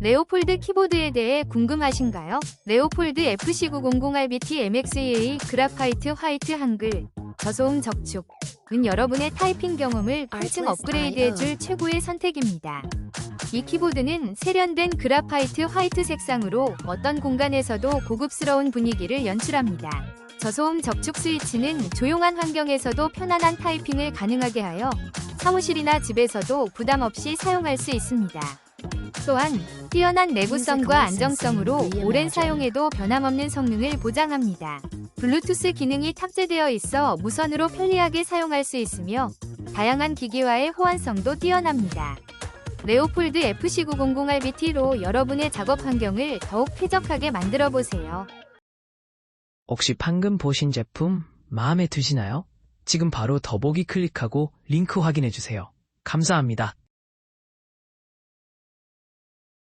레오폴드 키보드에 대해 궁금하신가요? 레오폴드 FC900RBT MXEA 그라파이트 화이트 한글 저소음 적축은 여러분의 타이핑 경험을 한층 업그레이드해줄 최고의 선택입니다. 이 키보드는 세련된 그라파이트 화이트 색상으로 어떤 공간에서도 고급스러운 분위기를 연출합니다. 저소음 적축 스위치는 조용한 환경에서도 편안한 타이핑을 가능하게 하여 사무실이나 집에서도 부담 없이 사용할 수 있습니다. 또한 뛰어난 내구성과 안정성으로 오랜 사용에도 변함없는 성능을 보장합니다. 블루투스 기능이 탑재되어 있어 무선으로 편리하게 사용할 수 있으며 다양한 기기와의 호환성도 뛰어납니다. 레오폴드 FC900RBT로 여러분의 작업 환경을 더욱 쾌적하게 만들어 보세요. 혹시 방금 보신 제품 마음에 드시나요? 지금 바로 더보기 클릭하고 링크 확인해 주세요. 감사합니다.